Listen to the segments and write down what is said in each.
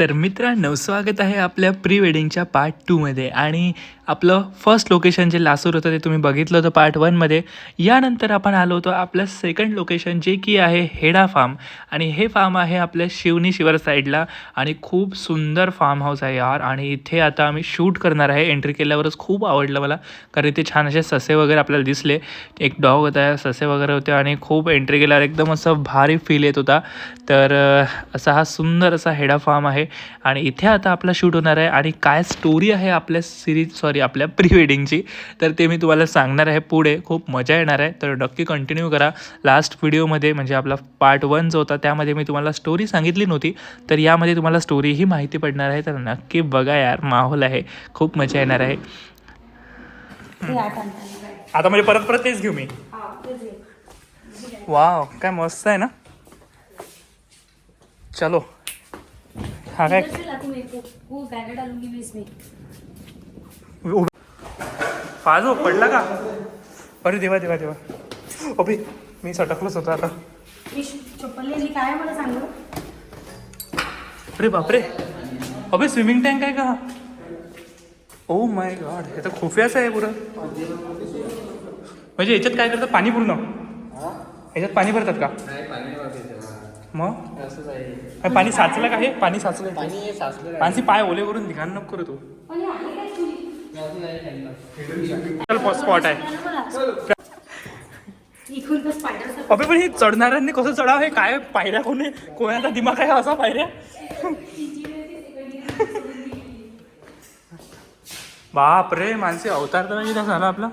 तर मित्रांनो स्वागत आहे आपल्या प्री वेडिंगच्या पार्ट टूमध्ये आणि आपलं फर्स्ट लोकेशन जे लासूर होतं ते तुम्ही बघितलं होतं पार्ट वनमध्ये यानंतर आपण आलो होतो आपलं सेकंड लोकेशन जे की आहे हेडा फार्म आणि हे फार्म आहे आपल्या शिवनी शिवर साईडला आणि खूप सुंदर फार्म हाऊस आहे यार. आणि इथे आता आम्ही शूट करणार आहे. एंट्री केल्यावरच खूप आवडलं मला. कारण इथे छान असे ससे वगैरे आपल्याला दिसले. एक डॉग होता ससे वगैरे होते. आणि खूप एंट्री केल्यावर एकदम असं भारी फील येत होता. तर असा हा सुंदर असा हेडा फार्म आहे. आणि इथे आता आपला शूट होणार आहे. आणि काय स्टोरी आहे आपल्या सिरीज सॉरी आपल्या प्री वेडिंगची तर ते मी तुम्हाला सांगणार आहे पुढे. खूप मजा येणार आहे. तर नक्की कंटिन्यू करा. लास्ट व्हिडिओमध्ये म्हणजे आपला पार्ट वन जो होता त्यामध्ये मी तुम्हाला स्टोरी सांगितली नव्हती. तर यामध्ये तुम्हाला स्टोरीही माहिती पडणार आहे. तर नक्की बघा यार माहोल आहे. खूप मजा येणार आहे. आता म्हणजे परत परत तेच घेऊ मी. हा. वाव काय मस्त आहे ना? चलो. हा काय? पाजो पडला का? अरे देवा देवा देवा. अभि मी सटकलोच होतो आता. मी चप्पल नेली काय मला सांग? अरे बापरे. अबे स्विमिंग टँक आहे का? ओ माय गॉड हे तर खुफ्याच आहे पुरं. म्हणजे याच्यात काय करतात? पाणी पूर्ण. याच्यात पाणी भरतात का? मग? पाणी साचलं का हे? पाणी साचलं पाणी पाय ओले करून धिगाण नको करू स्पॉट आहे. अबे पण हे चढणाऱ्यांनी कसं चढाव? हे काय? पायऱ्या कोणी कोणाचा दिमाग आहे असा पायऱ्या? बाप रे माणसे अवतार तर नाही झाला आपला.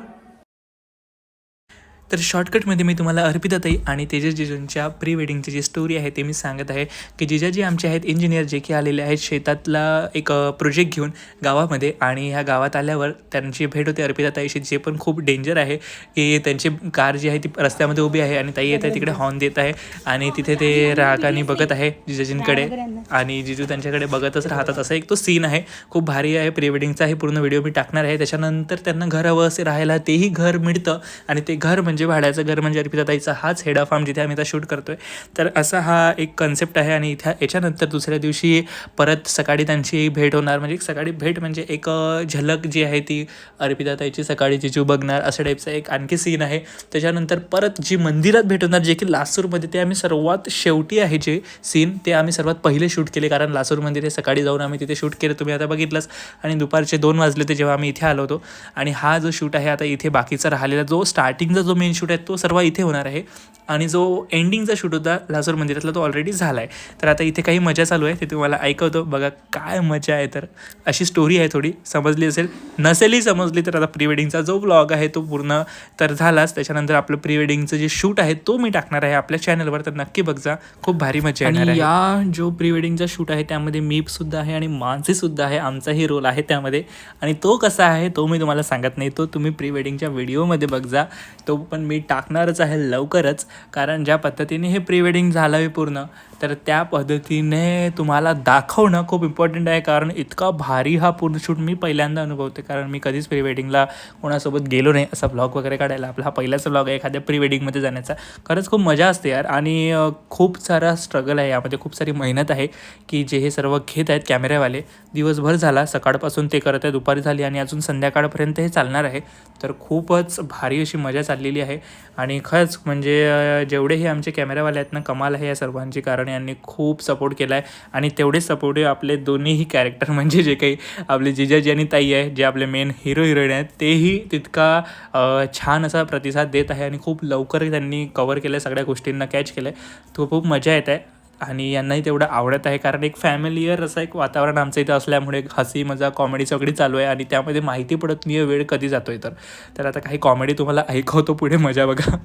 तर शॉर्टकटमध्ये मी तुम्हाला अर्पिताताई आणि तेजस जिजूंच्या प्री वेडिंगची जी स्टोरी आहे ते मी सांगत आहे की जिजाजी आमचे आहेत इंजिनियर जे की आलेले आहेत शेतातला एक प्रोजेक्ट घेऊन गावामध्ये आणि ह्या गावात आल्यावर त्यांची भेट होते अर्पिताताईशी जे पण खूप डेंजर आहे की त्यांची कार जी आहे ती रस्त्यामध्ये उभी आहे आणि ताई येत आहे तिकडे हॉर्न देत आहे आणि तिथे ते रागाने बघत आहे जिजाजींकडे आणि जिजू त्यांच्याकडे बघतच राहतात. असा एक तो सीन आहे. खूप भारी आहे. प्री वेडिंगचा हे पूर्ण व्हिडिओ मी टाकणार आहे. त्याच्यानंतर त्यांना घर हवं असे राहायला तेही घर मिळतं आणि ते घर म्हणजे म्हणजे भाड्याचं घर म्हणजे अर्पिताताईचा हाच हेडा फार्म जिथे आम्ही आता शूट करतोय. तर असा हा एक कन्सेप्ट आहे आणि इथे याच्यानंतर दुसऱ्या दिवशी परत सकाळी त्यांची भेट होणार. म्हणजे सकाळी भेट म्हणजे एक झलक जी आहे ती अर्पिताताईची सकाळी जिजू बघणार असं टाईपचा एक आणखी सीन आहे. त्याच्यानंतर परत जी मंदिरात भेट होणार जे की लासूरमध्ये ते आम्ही सर्वात शेवटी आहे जे सीन ते आम्ही सर्वात पहिले शूट केले. कारण लासूर मंदिर हे सकाळी जाऊन आम्ही तिथे शूट केलं तुम्ही आता बघितलंच. आणि दुपारचे दोन वाजले ते जेव्हा आम्ही इथे आलो होतो. आणि हा जो शूट आहे आता इथे बाकीचा राहिलेला जो स्टार्टिंगचा जो मी मेन शूट आहे तो सर्व इथे होणार आहे. आणि जो एंडिंगचा शूट होता लासूर मंदिरातला तो ऑलरेडी झाला आहे तर आता इथे काही मजा चालू आहे ते तुम्हाला ऐकवतो. बघा काय मजा आहे तर. अशी स्टोरी आहे थोडी समजली असेल. नसेलही समजली तर आता प्री वेडिंगचा जो ब्लॉग आहे तो पूर्ण तर झालाच. त्याच्यानंतर आपलं प्री वेडिंगचं जे शूट आहे तो मी टाकणार आहे आपल्या चॅनलवर तर नक्की बघजा. खूप भारी मजा येणार आहे. या जो प्री वेडिंगचा शूट आहे त्यामध्ये मीप सुद्धा आहे आणि मानसी सुद्धा आहे. आमचाही रोल आहे त्यामध्ये. आणि तो कसा आहे तो मी तुम्हाला सांगत नाही. तो तुम्ही प्री वेडिंगच्या व्हिडिओमध्ये बघजा. तो पण पण मी टाकणारच आहे लवकरच कारण ज्या पद्धतीने हे प्री वेडिंग झालं आहे पूर्ण तर त्या पद्धतीने तुम्हाला दाखवणं खूप इम्पॉर्टंट आहे कारण इतका भारी हा पूर्ण शूट मी पहिल्यांदा अनुभवते कारण मी कधीच प्री वेडिंगला कोणासोबत गेलो नाही असा ब्लॉग वगैरे काढायला. आपला हा पहिलाच ब्लॉग आहे एखाद्या प्री वेडिंगमध्ये जाण्याचा. खरंच खूप मजा असते यार आणि खूप सारा स्ट्रगल आहे यामध्ये खूप सारी मेहनत आहे की जे हे सर्व घेत आहेत कॅमेऱ्यावाले दिवसभर झाला सकाळपासून ते करत आहे दुपारी झाली आणि अजून संध्याकाळपर्यंत हे चालणार आहे. तर खूपच भारी अशी मजा चाललेली आहे. आहे. आणि खरंच म्हणजे जेवढेही आमचे कॅमेरावाले आहेत ना कमाल आहे या सर्वांची कारण यांनी खूप सपोर्ट केला आहे आणि तेवढेच सपोर्टिव्ह आपले दोन्हीही कॅरेक्टर म्हणजे जे काही आपले जिजाजी आणि ताई आहे जे आपले मेन हिरो हिरोईन आहेत तेही तितका छान असा प्रतिसाद देत आहे. आणि खूप लवकर त्यांनी कवर केलं सगळ्या गोष्टींना कॅच केलं आहे तो खूप मजा येत आहे. आणि यांनाही तेवढं आवडत आहे कारण एक फॅमिलीयर असं एक वातावरण आमचं इथं असल्यामुळे हसी मजा कॉमेडी सगळी चालू आहे आणि त्यामध्ये माहिती पडत नाही वेळ कधी जातोय तर. तर आता काही कॉमेडी तुम्हाला ऐकवतो पुढे मजा बघा.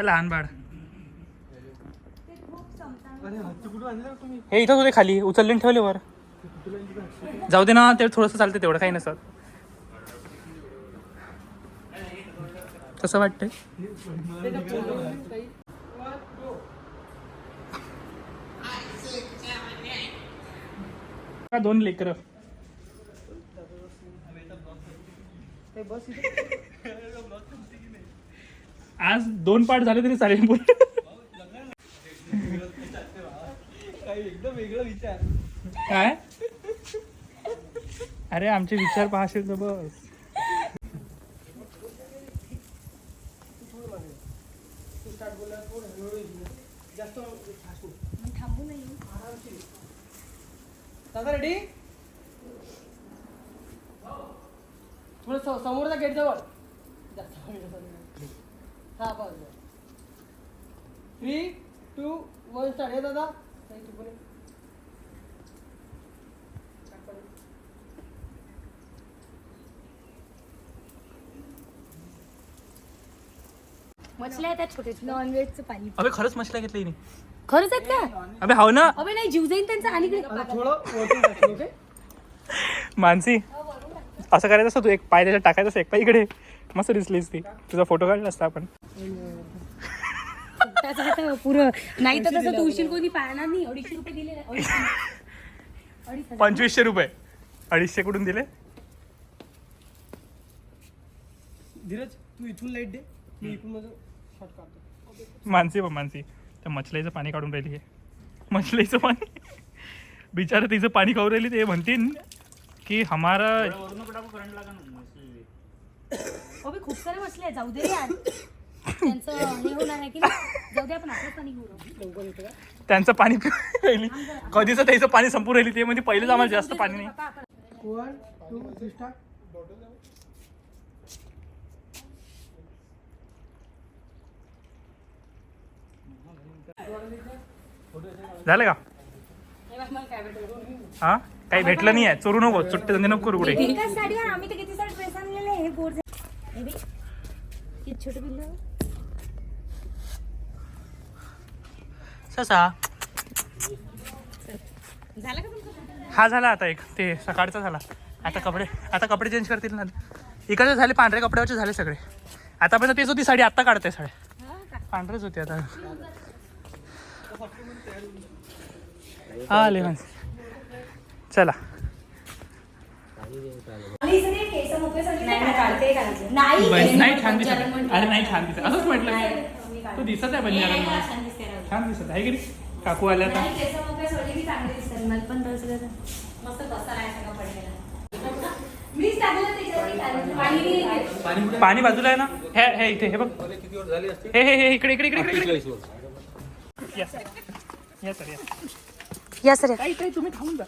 लहान बाळ. हे इथं होते खाली उचलले ठेवले वर जाऊ दे ना ते थोडंसं चालतं तेवढं काही नसतं. कसं वाटतंय? का दोन लेकर. आज दोन पाठ झाले तरी चालेल बोल. एकदम विचार काय? अरे आमचे विचार पाहशील तर बस. दादा रेडी थोडं समोरचा गेट जवळ. जास्त हा बस थ्री टू वन स्टार्ट हे दादा नाही, तू पण ये. मछल्या आहेत त्या छोटे नॉनव्हेजचं पाणी. अबे खरंच मछल्या घेतली नाही खरंच आहेत का? अबे हाव ना. अबे नाही जीव जाईन त्यांचा. आणि इकडे थोडं वरतून टाकलं ओके? मानसी असं करायचं असतं तू एक पाय त्याच्यात टाकायचं असं एक पाय इकडे. मस्त दिसलीस ती. तुझा फोटो काढला असता आपण. त्याचं आता पुरं. नाही तर तसं तुळशील कोणी पाहणार नाही. अडीचशे रुपये दिले. ना. अडीचशे. अडीच हजार. पंचवीसशे रुपये. अडीचशे कुठून दिले? धीरज तू इथून लाइट दे. मी इथून माझं मानसी बघ मानसी. त्या मछलीचं पाणी काढून राहिली आहे मछलीचं पाणी. बिचारा तिचं पाणी खाऊ राहिली ते म्हणतील की हमारा अबे खूप सारे मछले आहेत. जाऊ दे रे यार. त्यांचं हे होणार आहे की नाही? जाऊ दे आपण आपलं पाणी घेऊ त्यांचं पाणी पिऊन राहिली. कधीच त्याचं पाणी संपून राहिली ते म्हणजे पहिलेच आम्हाला जास्त पाणी नाही. आपण- वन टू थ्री स्टार्ट झालं का? हे. हा काही भेटलं नाही आहे. चोरू नको. सुट्टे धंदे नको करू कुठे. एकाच साडीवर आम्ही तर किती सारे ड्रेस आणलेले हे बोर हे बे. किती छोटे पिल्लं? ससा. झालं का तुमचं? हा झाला आता एक. ते सकाळचा झाला. आता कपडे आता कपडे चेंज करतील ना. इकडचे झाले पांढरे कपड्यावरचे झाले सगळे. आतापर्यंत तेच होती साडी आत्ता काढते हा का? पांढरेच होते आता. आले माणसं चला. नाही छान दिसत. अरे नाही छान दिसत. असंच म्हटलं मी. तू दिसत आहे बंजारा छान दिसते आहे की? काकू आल्या आता. पण बाजूला आहे ना? हे हे इथे हे बघ. हे हे हे इकडे इकडे इकडे इकडे. या या सर या. या सर काही काही तुम्ही थांबून जा.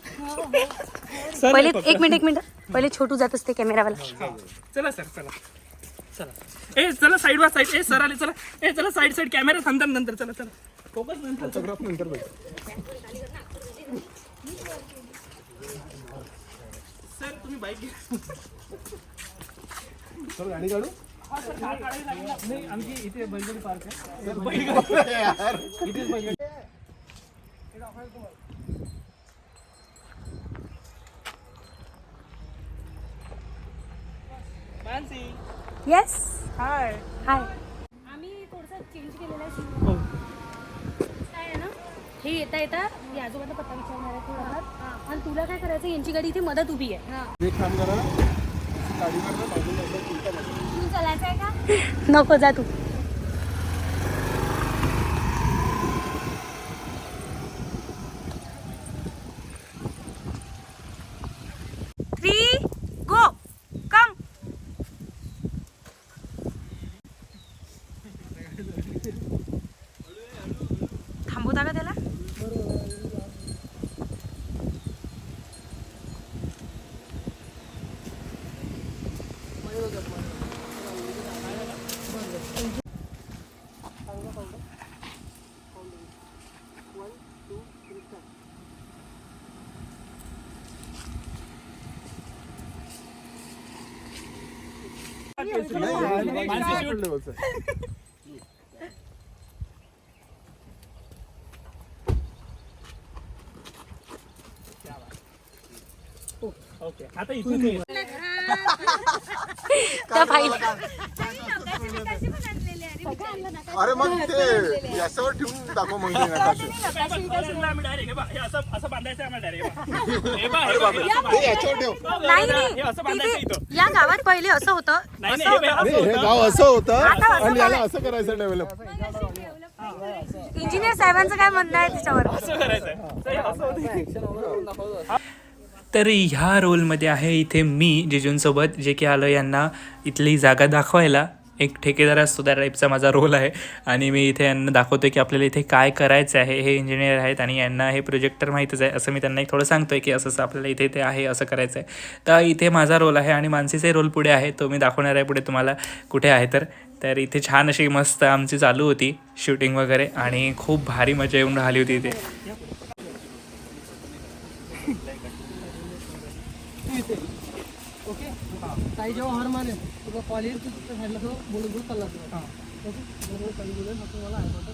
सर पहिले. एक मिनिट एक मिनिट. पहिले छोटू जात असते कॅमेरावाला. चला सर चला. चला. ए चला साईड वर साईड. ए सर आले चला. ए चला साईड साईड. कॅमेरा थांबता नंतर चला चला. फोकस नंतर सर तुम्ही बाईक गाडी काढू. नाही आमची इथे बैलगाडी पार्क आहे. इथेच पाहिजे मानसी. येस हाय हाय आम्ही थोडंसं चेंज केलेलं आहे. हो. काय आहे ना? हे येता येता मी आजोबाचा पत्ता विचारणार आहे थोडा. आणि तुला काय करायचं यांची गाडी इथे मदत उभी आहे. एक आहे का? नको जा तू. ओके आता इथून. त्या फाईल अरे मग ते याच्यावर ठेवून दाखव मग ते नकाशे. ते याच्यावर ठेव. नाही नाही. तिथे या गावात पहिले असं होतं. असं. नाही, हे गाव असं होतं आता असं आणि याला. असं करायचं डेव्हलप इंजिनियर साहेबांचं काय म्हणणं आहे त्याच्यावर तर ह्या रोलमध्ये आहे इथे मी जिजूंसोबत जे की आलो यांना इथली जागा दाखवायला. एक ठेकेदार असतो त्या टाईपचा माझा रोल आहे. आणि मी इथे यांना दाखवतो की आपल्याला इथे काय करायचं आहे हे इंजिनियर आहेत आणि यांना हे प्रोजेक्टर माहीतच आहे. असं मी त्यांना एक थोडं सांगतोय की असं असं आपल्याला इथे इथे आहे असं करायचं आहे तर इथे माझा रोल आहे आणि मानसीचे रोल पुढे आहे. तो मी दाखवणार आहे पुढे तुम्हाला कुठे आहे तर. तर इथे छान अशी मस्त आमची चालू होती शूटिंग वगैरे आणि खूप भारी मजा येऊन राहिली होती इथे ओके ताई जेव्हा हर मानेल तुला कॉलेज साईडला तो बोलून बोलून चालला तुला ओके काही बोलेल फक्त मला आहे म्हणतो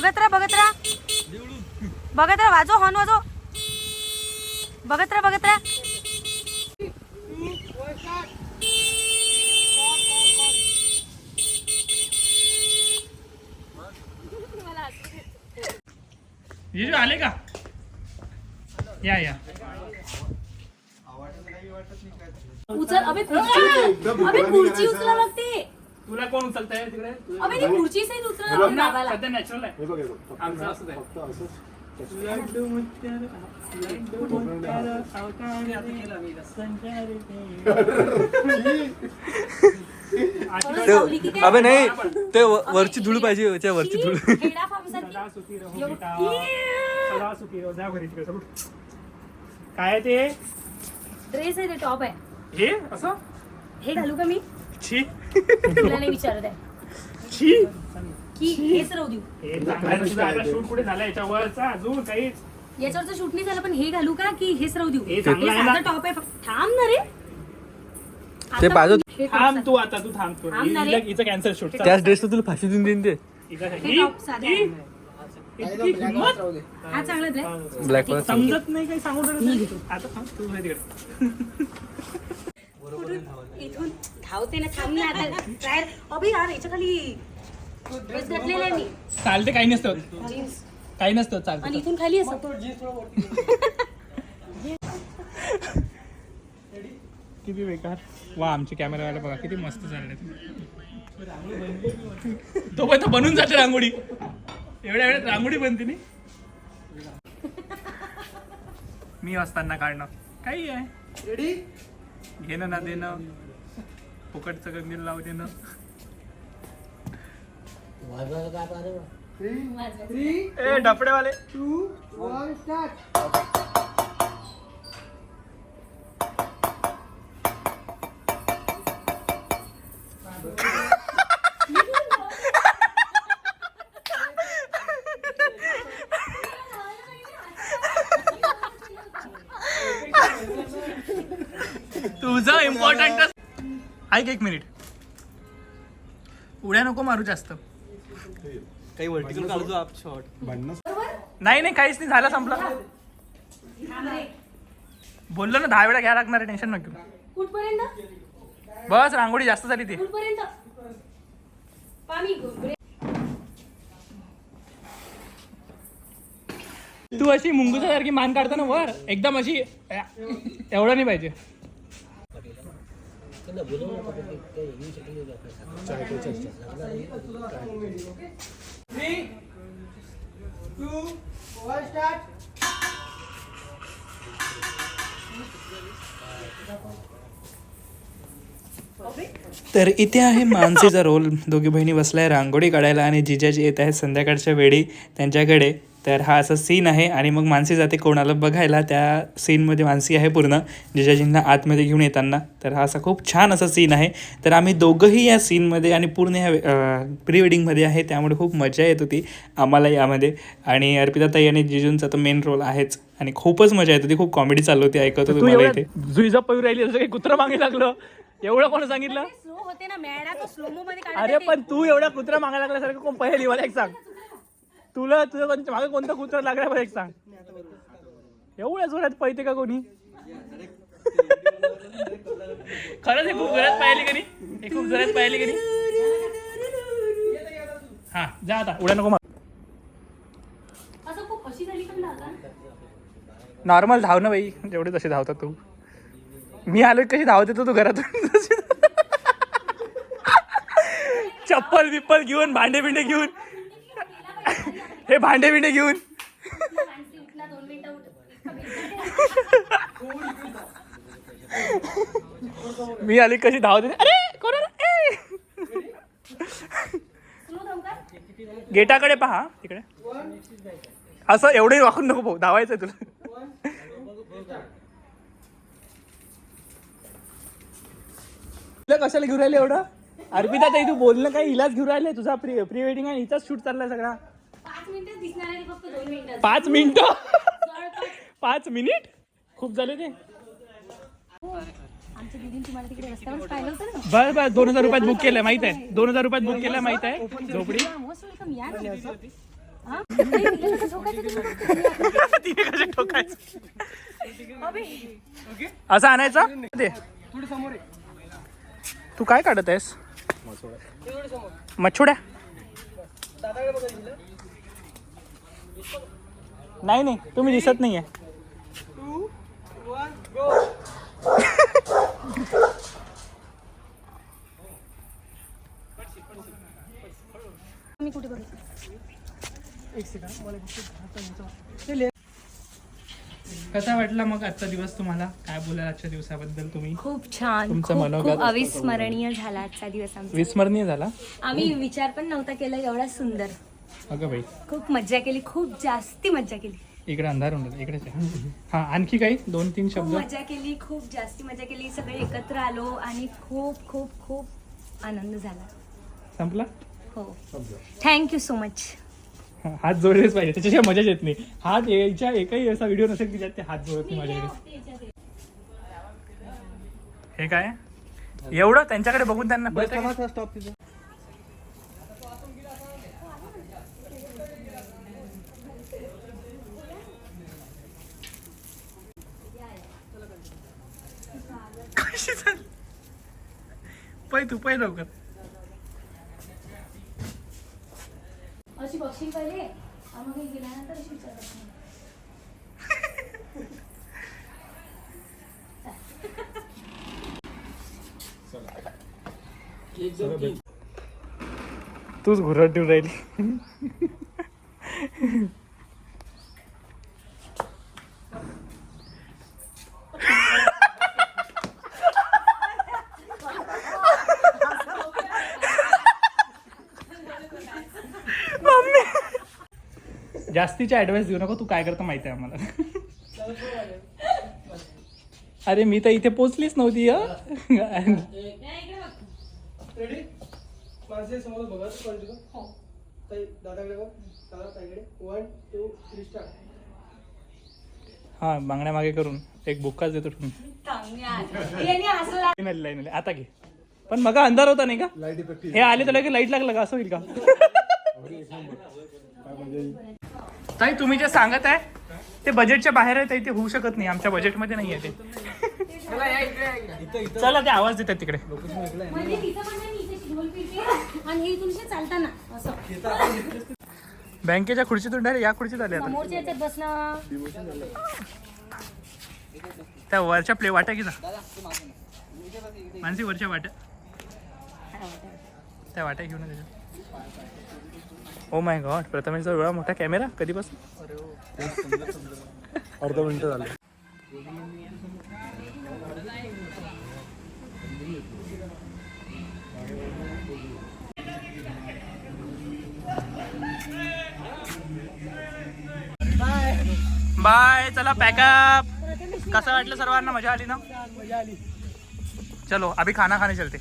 बघत राहा बघत राहा. बघत राहा वाजव हॉर्न वाजव. बघत राहा बघत राहा. जिजू आले का? या या. उचल अबे खुर्ची अबे खुर्ची उचला लागते. उचलताय तिकडे? अबे ती खुर्ची सहित उचला लागते बाबाला सध्या नॅचरल आहे. हे बघ हे बघ. फक्त आमचं असंच आहे. फक्त असंच. सावली की? अबे नाही. ते व- वरची धूळ पाहिजे त्या वरची धूळ. फार्मसारखी. काय आहे ते? ड्रेस आहे ते टॉप आहे. हे? असं? हे घालू का मी? छी? तुला नाही विचारत आहे. छी? की हेच राहू देऊ. हे चांगला शूट कुठे झाला याच्यावरचा अजून काहीच. याच्यावरचं शूट नाही झालं पण हे घालू का की हेच राहू देऊ? हे चांगलं आहे ना? साधं टॉप आहे फक्त थांब ना रे. ते आता बाजू- हे top थांब सा- तू आता तू थांब तू. थांब ना रे. हिला- हिचं कॅन्सर शूट त्याच ड्रेसला तुला फाशी देऊन देईन ते. हे top साधं आहे. हा चांगला ड्रेस ब्लॅक कलर समजत नाही काही सांगू शकत आता थांब, तू माहिती कर इथून. धावते ना थांब ना आता ट्रायर अबे यार याच्या खाली ड्रेस घातलेला आहे मी. चालते काही नसतं. जीन्स काही नसतं चालतं आणि इथून खाली असं. किती बेकार. वा आमचे कॅमेरावाला बघा किती मस्त चालले तो पण बनून जाते रांगोळी. एवढ्या वेळात रांगोळी बनते नी. मी असताना काढणं. काही आहे. रेडी घेणं ना देणं. फुकटचं कंदील लावू देणं थ्री ए डफडेवाले टू वन स्टार्ट तुझं इम्पॉर्टंट ऐक एक मिनिट. उड्या नको मारू जास्त. काही वर्टिकल काढतो आप शॉर्ट नाही नाही काहीच नाही झालं संपलं. बोललो ना दहा वेळा घ्या लागणार टेन्शन नको. कुठपर्यंत? बस रांगोळी जास्त झाली ती. कुठपर्यंत? तू अशी मुंगूसासारखी मान काढतो ना वर एकदम अशी एवढं नाही पाहिजे. तर इथे आहे मानसीचा रोल. दोघी बहिणी बसलाय रांगोळी काढायला आणि जिजाजी येत आहेत संध्याकाळच्या वेळी त्यांच्याकडे. तर हा असा सीन आहे आणि मग मानसी जाते कोणाला बघायला. त्या सीनमध्ये मानसी आहे पूर्ण जिजाजींना आतमध्ये घेऊन येताना. तर हा असा खूप छान असा सीन आहे. तर आम्ही दोघंही या सीनमध्ये आणि पूर्ण ह्या प्री वेडिंगमध्ये आहे त्यामुळे खूप मजा येत होती आम्हाला यामध्ये. आणि अर्पिताताई आणि जिजूंचा तर मेन रोल आहेच. आणि खूपच मजा येत होती खूप कॉमेडी चालू होती ऐकत तुम्हाला इथे. जुईजा पळू राहिली जसं काही कुत्रा मागे लागलं? एवढं कोण सांगितलं? स्लो होते ना मॅडा तो स्लोमो मध्ये काढत अरे. पण तू एवढा कुत्रा मागायला लागल्यासारखं कोण पहिली मला एक सांग. तुला तुझं कोणत्या मागे कोणता कुत्रा लागला मला एक सांग. एवढ्या जोरात पळते का कोणी? खरंच हे खूप जोरात पाहिली का नाही? हे खूप जोरात पाहिली का नाही? हा जा आता उड्या नको नॉर्मल धाव ना बाई जेवढे तसे धावतात तू. मी आलो कशी धावत तू घरातून? चप्पल बिप्पल घेऊन भांडे बिंडे घेऊन. हे भांडे बिंडे घेऊन. मी आली कशी धावते अरे कोण गेटाकडे पहा तिकडे. असं एवढंही वाकून नको भाऊ धावायचंय तुला. तुला कशाला घेऊन राहिले एवढं? अर्पिता ताई तू बोलणं काय हिलाच घेऊन राहिले तुझा प्री प्री वेडिंग आहे हिचाच शूट चाललाय सगळा. पाच मिनिटं दिसणार आहे फक्त दोन मिनिटं. पाच मिनिटं? खूप झाले ते. हो. ना. बस बस दोन हजार रुपयात बुक केलंय माहीत आहे. दोन हजार रुपयात बुक केलंय माहीत आहे. झोपडी. हा? तिने कसं ठोकायचं असं आणायचं? ते थोडी समोर आहे तू काय काढत आहेस? मच्छोड्या? नाही नाही तुम्ही दिसत नाहीये. टू वन गो मी कुठे बघितलं एक सेकंड मला ते कसा वाटला मग आजचा दिवस तुम्हाला? काय बोलाल आजच्या दिवसाबद्दल तुम्ही? खूप छान तुमचं खूप मनोगत खूप अविस्मरणीय झाला आजचा दिवस आमचा. विस्मरणीय झाला? आम्ही विचार पण नव्हता केला एवढा सुंदर. अगं बाई. खूप मज्जा केली खूप जास्ती मज्जा केली. इकडे अंधार राहिला, इकडेच आहे. हा आणखी काही? दोन तीन खूप शब्द? मजा केली खूप जास्ती मजा केली सगळे एकत्र आलो आणि खूप खूप खूप आनंद झाला. संपला? हो. थँक्यू सो मच हा, हात जोडलेच पाहिजे त्याच्याशिवाय मजाच येत नाही. हात यायच्या एकही असा व्हिडिओ नसेल की ज्यात ते हात जोडत नाही माझ्याकडे. हे काय? एवढं त्यांच्याकडे बघून त्यांना कळतंय का? स्टॉप तिथं. कशी झाली पै तू पै लवकर. अशी बघशील पहिले आम्हाला गेल्यानंतर अशी विचारत नाही. तूच घुरट देऊन राहिली. मम्मी जास्तीचे ऍडवाइस देऊ नको तू काय करतो माहिती आहे आम्हाला. अरे मी तर इथे पोचलीच नव्हती हं. हो. हा बांगड्या मागे करून. एक बुक्काच देतो ठेवून. आता घे. पण मग अंधार होता नाही का? हे आले तर लगेच लाइट लागलं का? असं होईल का? ताई तुम्ही जे सांगत आहे ते बजेटच्या बाहेर आहे ताई ते होऊ शकत नाही. आमच्या बजेटमध्ये नाही आहे ते. चला ते आवाज देतात तिकडे. म्हणजे तिथं पण नाही, मी इथे आणि हे तुमचे चालताना असं बँकेच्या खुर्चीतून डायरेक्ट या खुर्चीत आले आता. समोरच्या याच्यात बसणं त्या वरच्या प्ले वाट्या की ना. मानसी वरच्या वाट्या. त्या वाट्या घेऊन ये त्याच्यात. ओ माय गॉड प्रथमेशचा एवढा मोठा कॅमेरा कधीपासून? अर्धा मिनिट झालं. बाय चला पॅकअप कसं वाटलं सर्वांना? मजा आली ना? मजा आली. चलो अभी खाना खाने चलते.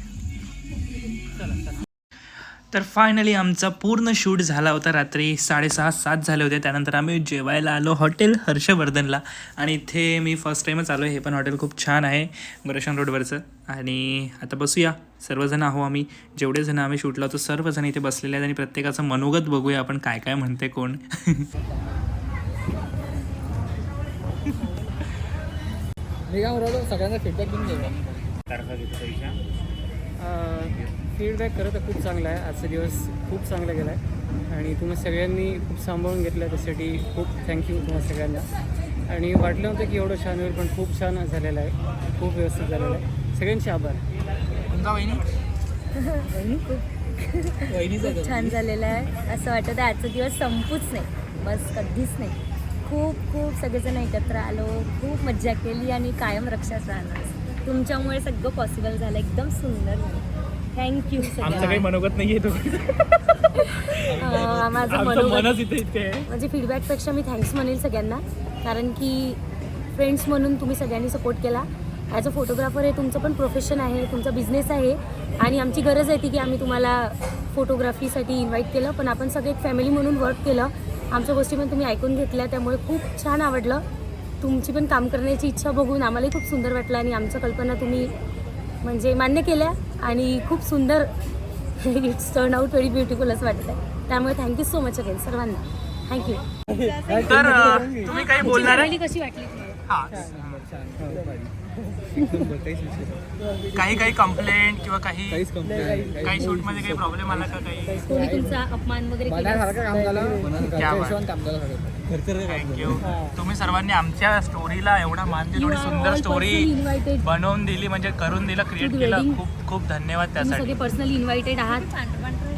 तर फायनली आमचा पूर्ण शूट झाला होता रात्री साडेसहा सात झाले होते. त्यानंतर आम्ही जेवायला आलो हॉटेल हर्षवर्धनला. आणि इथे मी फर्स्ट टाईमच आलो हे पण हॉटेल खूप छान आहे गुरेशन रोडवरचं आणि आता बसूया. सर्वजण आहो आम्ही. जेवढे जण आम्ही शूटला होतो सर्वजण इथे बसलेले आहेत आणि प्रत्येकाचं मनोगत बघूया आपण काय काय म्हणते कोण. मी काय म्हणतो सगळ्यांना फीडबॅक देऊन घ्यायचा फीडबॅक खरं तर खूप चांगला आहे. आजचा दिवस खूप चांगला गेला आहे आणि तुम्ही सगळ्यांनी खूप सांभाळून घेतलं त्यासाठी खूप थँक्यू तुम्हाला सगळ्यांना. आणि वाटलं होतं की एवढं छान होईल पण खूप छान झालेलं आहे. खूप व्यवस्थित झालेलं आहे. सगळ्यांचे आभार. तुमचा वहिनी? खूप छान झालेलं आहे. असं वाटत आजचा दिवस संपूच नाही. बस कधीच नाही. खूप खूप सगळेजण एकत्र आलो. खूप मज्जा केली आणि कायम रक्षाच राहणार. तुमच्यामुळे सगळं पॉसिबल झालं. एकदम सुंदर झालं. थँक्यू आमचं काही मनोगत नाही आहे तो माझं आमचं मनोगत मनच इथे इथे आहे. म्हणजे फीडबॅकपेक्षा मी थँक्स म्हणेल सगळ्यांना. कारण की फ्रेंड्स म्हणून तुम्ही सगळ्यांनी सपोर्ट केला. ॲज अ फोटोग्राफर हे तुमचं पण प्रोफेशन आहे तुमचा बिझनेस आहे. आणि आमची गरज आहे ती की आम्ही तुम्हाला फोटोग्राफीसाठी इन्व्हाइट केलं. पण आपण सगळे एक फॅमिली म्हणून वर्क केलं. आमच्या गोष्टी पण तुम्ही ऐकून घेतल्या. त्यामुळे खूप छान आवडलं. तुमची पण काम करण्याची इच्छा बघून आम्हालाही खूप सुंदर वाटलं आणि आमच्या कल्पना तुम्ही म्हणजे मान्य केल्या आणि खूप सुंदर it's turn out very beautiful असं वाटत आहे त्यामुळे thank you so much again सर्वांना. थँक्यू तर तुम्ही काही बोलणार आहे? कशी वाटली तुम्हाला? हा. काही काही कंप्लेंट किंवा काही काही शूटमध्ये काही प्रॉब्लेम आला का? काही कोणी तुमचा अपमान वगैरे केला? थँक्यू तुम्ही सर्वांनी आमच्या स्टोरीला एवढा मान दिला एवढी सुंदर स्टोरी बनवून दिली म्हणजे करून दिलं क्रिएट केलं. खूप खूप धन्यवाद तुम्ही सगळे त्यासाठी पर्सनली इन्व्हायटेड आहात.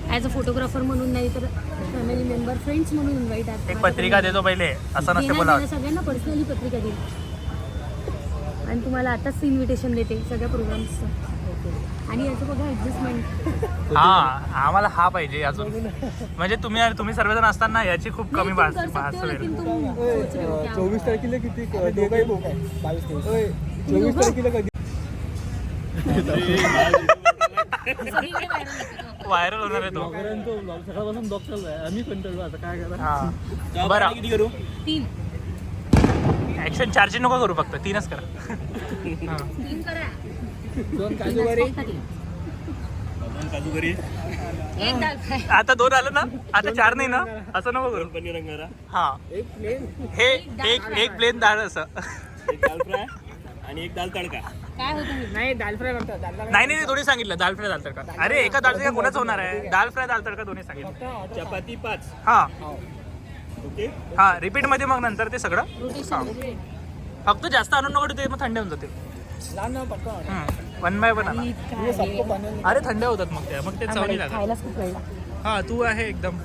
ॲज अ फोटोग्राफर म्हणून नाही तर फॅमिली मेंबर फ्रेंड्स म्हणून इन्व्हाइट आहात. एक पत्रिका देतो पहिले. असं नसते बोला सगळ्यांना? पर्सनली पत्रिका देईल. आणि तुम्हाला आताच इन्व्हिटेशन देते सगळ्या प्रोग्राम्सचं आणि याचं बघा ॲडजस्टमेंट हा आम्हाला हा पाहिजे अजून. म्हणजे तुम्ही तुम्ही सर्वजण असताना याची खूप कमी भास भास होईल चोवीस तारखेला किती? चोवीस तारखेला कधी? व्हायरल होणार आहे तो. सकाळपासून आहे. आम्ही कंटाळलो आता काय करा? हा. बरं. किती करू? तीन. ऍक्शन चार्जिंग नको करू फक्त तीनच करा. हा. तीन करा. दोन काजू बरे फ्राय. आता दोन आलं ना? आता चार नाही ना? असं नको करू. पनीर अंगारा हा. एक प्लेन. हे एक एक प्लेन डाळ असं. एक दाल फ्राय आणि एक दाल तडका. काय होतं हे? नाही दाल फ्राय म्हणतात दाल फ्राय नाही नाही दोन्ही सांगितलं. दाल फ्राय दाल तडका. अरे एका दाल तडका कोणाच होणार आहे? दाल फ्राय दाल तडका दोन्ही सांगितलं. चपाती पाच. हा. ओके हा रिपीटमध्ये मग नंतर ते सगळं. रोटेशन फक्त जास्त आणून नको ते मग थंड होऊन जाते वन बाय वन आणा. अरे थंड होतात मग ते मग ते चवली लागतात. खायलाच खूप वेळ लागतो. हा तू आहे एकदम.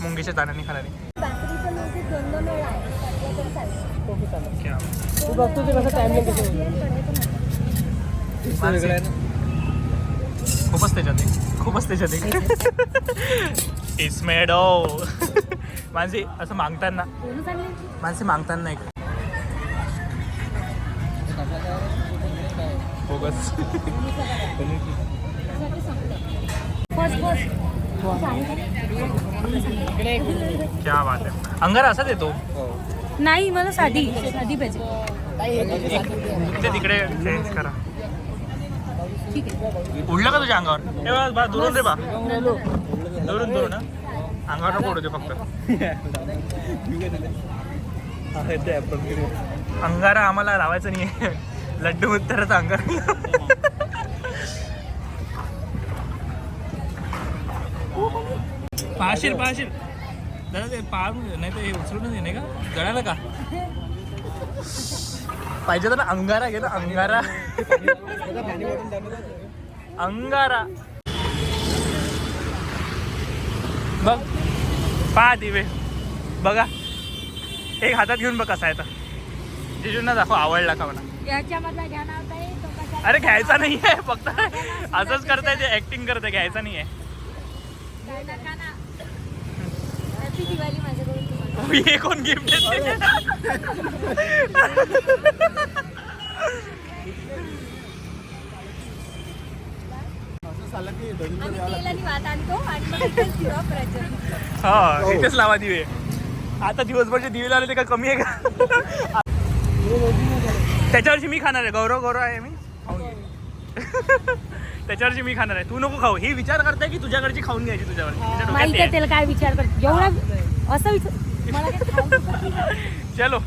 मुंगीच्या दाण्याने खाणारी. बाकरीचं लोणचं दोन दोन वेळा आहे. टाकलं तरी चालेल. क्या तू बघतो ते कसं टाइम कसं वेगळं आहे ना? खूपच त्याच्यात आहे. खूपच त्याच्यात आहे. इट्स मेड ओ माणसे असं मागताना. माणसे मागताना नाही बोगस. फर्स्ट फर्स्ट क्या बात आहे अंगारा असाच येतो नाही मला साधी. साधी पाहिजे. तिकडे चेंज करा. उडलं का तुझ्या अंगावर? हे बा दुरून रे बा. दुरून दुरून. अंगावर नको उडू दे फक्त अंगारा आम्हाला लावायचं नाही आहे लड्डू उत्तराचं अंगार पाशीर पाशीर दादा ते पार नाही तर हे उचलूनच ये नाही का जळालं का पाहिजे तर ना अंगारा घे ना अंगारा अंगारा बघ. पहा दिवे बघा. एक हातात घेऊन बघ कसा आहे तर जिजूंना दाखव आवडला का कसा- अरे घ्यायचा नाही आहे फक्त असंच करताय ते ऍक्टिंग करते घ्यायचा नाही आहे. काय नका ना. हे. हा इथेच लावा दिवे. आता दिवसभरचे दिवे लावले ते काय कमी आहे का? त्याच्यावरची मी खाणार आहे. गौरव गौरव आहे मी. खाऊन घे. त्याच्यावरची मी खाणार आहे. तू नको खाऊ. ही विचार करताय की तुझ्याकडची खाऊन घ्यायची तुझ्यावर तिच्या डोक्यात माहिती ते आहे. आहे. त्याला काय विचार कर जेवढा असं विचार मला चलो.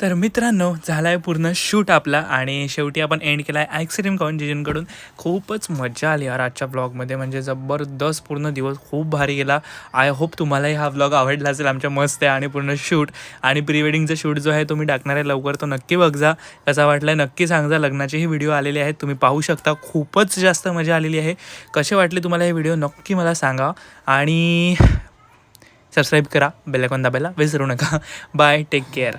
तर मित्रांनो झाला आहे पूर्ण शूट आपला आणि शेवटी आपण एंड केला आहे आईस्क्रीम खाऊन खूपच मजा आली यार आजच्या ब्लॉगमध्ये म्हणजे जबरदस्त पूर्ण दिवस खूप भारी गेला. आय होप तुम्हालाही हा ब्लॉग आवडला असेल आमच्या मस्त आहे आणि पूर्ण शूट. आणि प्री वेडिंगचा शूट जो आहे तुम्ही टाकणार आहे लवकर तो नक्की बघजा कसा वाटला आहे नक्की सांगा लग्नाचेही व्हिडिओ आलेले आहेत. तुम्ही पाहू शकता खूपच जास्त मजा आलेली आहे. कसे वाटले तुम्हाला हे व्हिडिओ नक्की मला सांगा. आणि सबस्क्राईब करा बेलाकॉन दाबायला विसरू नका. Bye take care